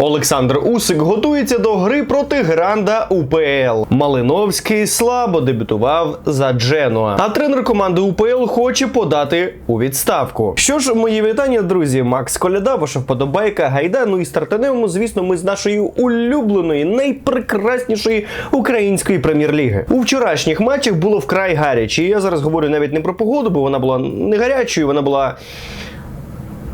Олександр Усик готується до гри проти Гранда УПЛ. Малиновський слабо дебютував за Дженуа. А тренер команди УПЛ хоче подати у відставку. Що ж, мої вітання, друзі, Макс Коляда, ваша вподобайка, гайда. Ну і стартанемо, звісно, ми з нашої улюбленої, найпрекраснішої української прем'єр-ліги. У вчорашніх матчах було вкрай гаряче. Я зараз говорю навіть не про погоду, бо вона була не гарячою, вона була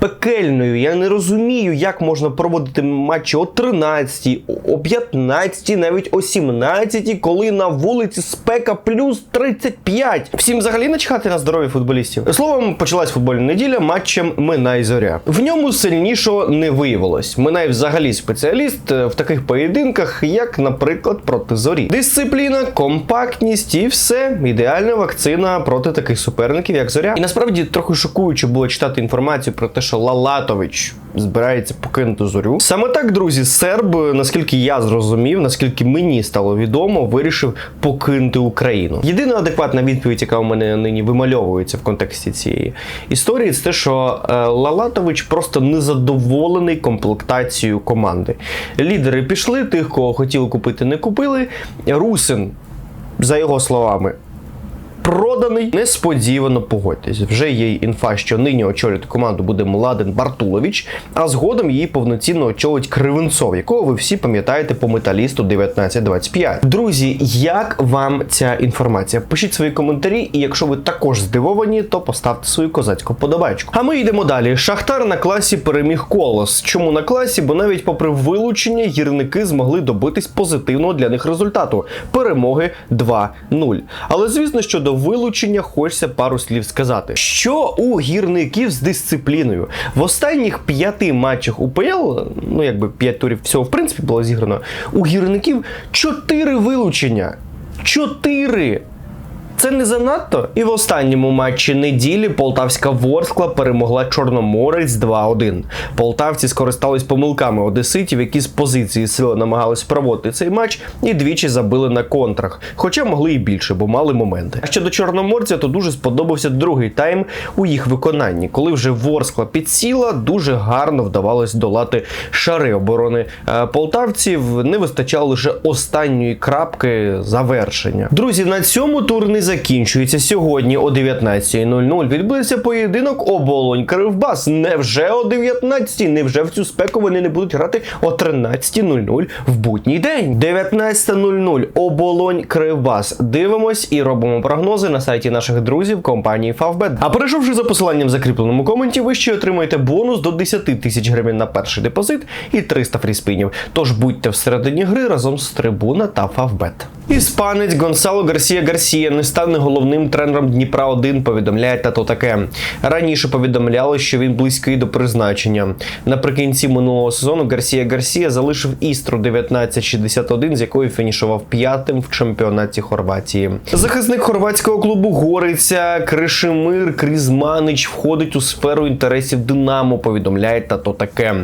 пекельною. Я не розумію, як можна проводити матчі о 13, о 15, навіть о 17, коли на вулиці спека плюс 35. Всім взагалі начхати на здоров'я футболістів. Словом, почалась футбольна неділя матчем Минай Зоря. В ньому сильнішого не виявилось. Минай взагалі спеціаліст е, в таких поєдинках, як, наприклад, проти зорі. Дисципліна, компактність і все. Ідеальна вакцина проти таких суперників, як зоря. І насправді трохи шокуюче було читати інформацію про те, що Лалатович збирається покинути зорю. Саме так, друзі, серб, наскільки я зрозумів, наскільки мені стало відомо, вирішив покинути Україну. Єдина адекватна відповідь, яка у мене нині вимальовується в контексті цієї історії, це те, що е, Лалатович просто незадоволений комплектацією команди. Лідери пішли, тих, кого хотіли купити, не купили. Русин, за його словами, проданий. Несподівано погодьтесь. Вже є інфа, що нині очолювати команду буде Младен Бартулович, а згодом її повноцінно очолить Кривенцов, якого ви всі пам'ятаєте по металісту 1925. Друзі, як вам ця інформація? Пишіть свої коментарі, і якщо ви також здивовані, то поставте свою козацьку подобачку. А ми йдемо далі. Шахтар на класі переміг колос. Чому на класі? Бо навіть попри вилучення гірники змогли добитись позитивного для них результату перемоги 2-0. Але звісно, що до вилучення хочеться пару слів сказати. Що у гірників з дисципліною в останніх п'яти матчах УПЛ, ну якби п'ять турів всього в принципі було зіграно, у гірників чотири вилучення. Чотири! Це не занадто. І в останньому матчі неділі полтавська Ворскла перемогла Чорноморець 2-1. Полтавці скористались помилками одеситів, які з позиції сили намагались проводити цей матч і двічі забили на контрах. Хоча могли і більше, бо мали моменти. А щодо Чорноморця, то дуже сподобався другий тайм у їх виконанні, коли вже Ворскла підсіла, дуже гарно вдавалось долати шари оборони е, полтавців. Не вистачало лише останньої крапки завершення. Друзі, на цьому тур не закінчується сьогодні о 19.00. Відбудеться поєдинок оболонь Кривбас. Невже о 19.00? Невже в цю спеку вони не будуть грати о 13.00 в будній день? 19.00 оболонь Кривбас. Дивимось і робимо прогнози на сайті наших друзів компанії Favbet. А перейшовши за посиланням в закріпленому коменті, ви ще отримаєте бонус до 10 тисяч гривень на перший депозит і 300 фріспінів. Тож будьте всередині гри разом з Трибуна та Favbet. Іспанець Гонсало Гарсія Гарсія не стане головним тренером Дніпра 1 повідомляє тато таке. Раніше повідомляли, що він близький до призначення. Наприкінці минулого сезону Гарсія Гарсія залишив Істру 1961, з якою фінішував п'ятим в чемпіонаті Хорватії. Захисник хорватського клубу Гориця Кришимир Крізманич входить у сферу інтересів Динамо. Повідомляє тато таке.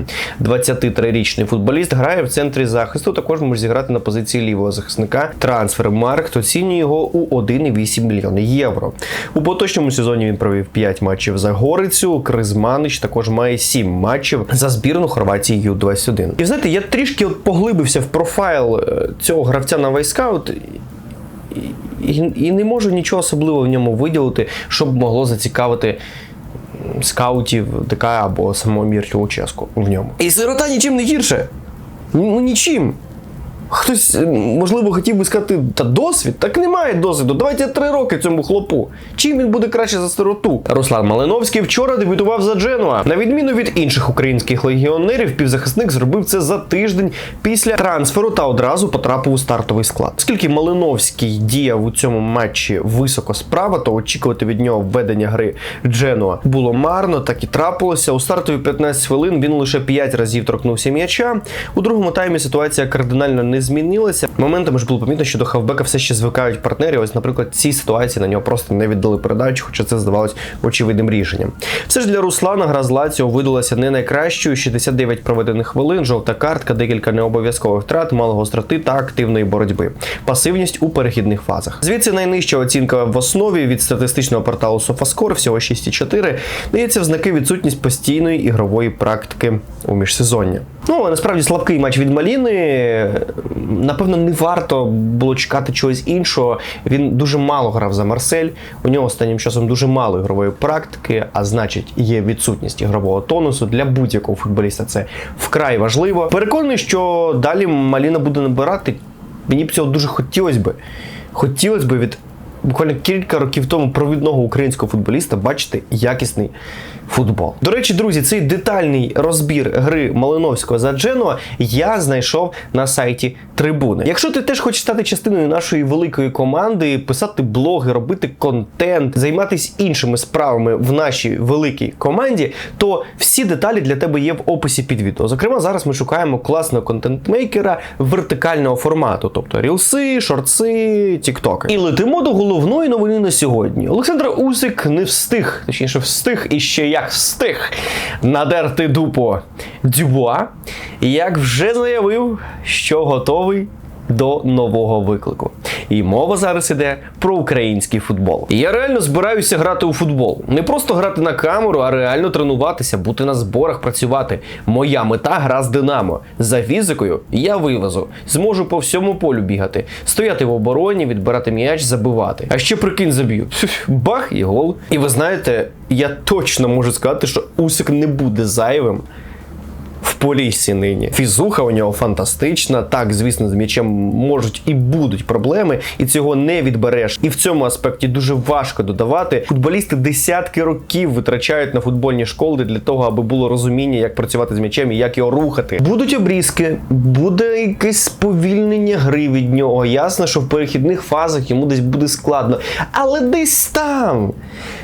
23-річний футболіст грає в центрі захисту. Також може зіграти на позиції лівого захисника. Трансфермаркт оцінює його у 1,8 мільйони євро. У поточному сезоні він провів 5 матчів за Горицю. Кризманич також має 7 матчів за збірну Хорватії Ю-21. І знаєте, я трішки поглибився в профайл е, цього гравця на Вайскаут. І, і не можу нічого особливого в ньому виділити, щоб могло зацікавити скаутів ДК або самого Мірчу Луческу в ньому. І сирота нічим не гірше. Ну нічим. Хтось, можливо, хотів би сказати, та досвід? Так немає досвіду. Давайте три роки цьому хлопу. Чим він буде краще за сироту? Руслан Малиновський вчора дебютував за Дженуа. На відміну від інших українських легіонерів, півзахисник зробив це за тиждень після трансферу та одразу потрапив у стартовий склад. Оскільки Малиновський діяв у цьому матчі високо справа, то очікувати від нього введення гри Дженуа було марно, так і трапилося. У стартові 15 хвилин він лише 5 разів торкнувся м'яча. У другому таймі ситуація кардинально не не змінилася. Моментами ж було помітно, що до хавбека все ще звикають партнери. Ось, наприклад, цій ситуації на нього просто не віддали передачу, хоча це здавалось очевидним рішенням. Все ж для Руслана гра з Лаціо видалася не найкращою. 69 проведених хвилин, жовта картка, декілька необов'язкових втрат, мало гостроти та активної боротьби. Пасивність у перехідних фазах. Звідси найнижча оцінка в основі від статистичного порталу SofaScore, всього 6,4, дається в знаки відсутність постійної ігрової практики у міжсезоння. Ну, насправді слабкий матч від Маліни. Напевно, не варто було чекати чогось іншого. Він дуже мало грав за Марсель. У нього останнім часом дуже мало ігрової практики, а значить, є відсутність ігрового тонусу для будь-якого футболіста. Це вкрай важливо. Переконаний, що далі Маліна буде набирати. Мені б цього дуже хотілося би. Хотілося б від буквально кілька років тому провідного українського футболіста бачити якісний футбол. До речі, друзі, цей детальний розбір гри Малиновського за Дженуа я знайшов на сайті Трибуни. Якщо ти теж хочеш стати частиною нашої великої команди, писати блоги, робити контент, займатися іншими справами в нашій великій команді, то всі деталі для тебе є в описі під відео. Зокрема, зараз ми шукаємо класного контентмейкера вертикального формату, тобто рілси, шорти, тіктоки. І летимо до головної новини на сьогодні. Олександр Усик не встиг, точніше, встиг і ще як встиг надерти дупо Дюбуа, як вже заявив, що готовий до нового виклику. І мова зараз іде про український футбол. Я реально збираюся грати у футбол. Не просто грати на камеру, а реально тренуватися, бути на зборах, працювати. Моя мета гра з Динамо. За фізикою я вивезу. Зможу по всьому полю бігати, стояти в обороні, відбирати м'яч, забивати. А ще прикинь заб'ю. Бах і гол. І ви знаєте, я точно можу сказати, що Усик не буде зайвим полісі нині. Фізуха у нього фантастична. Так, звісно, з м'ячем можуть і будуть проблеми, і цього не відбереш. І в цьому аспекті дуже важко додавати. Футболісти десятки років витрачають на футбольні школи для того, аби було розуміння, як працювати з м'ячем і як його рухати. Будуть обрізки, буде якесь сповільнення гри від нього. Ясно, що в перехідних фазах йому десь буде складно. Але десь там,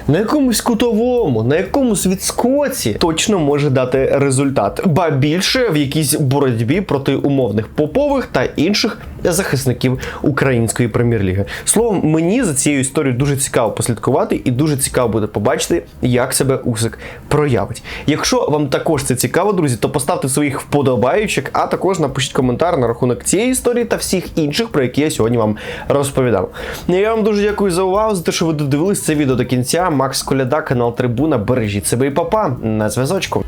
на якомусь кутовому, на якомусь відскоці, точно може дати результат. Ба більше в якійсь боротьбі проти умовних попових та інших захисників української прем'єр-ліги. Словом, мені за цією історією дуже цікаво послідкувати і дуже цікаво буде побачити, як себе Усик проявить. Якщо вам також це цікаво, друзі, то поставте своїх вподобаючок, а також напишіть коментар на рахунок цієї історії та всіх інших, про які я сьогодні вам розповідав. Я вам дуже дякую за увагу, за те, що ви додивились це відео до кінця. Макс Коляда, канал Трибуна. Бережіть себе і папа на зв'язочку.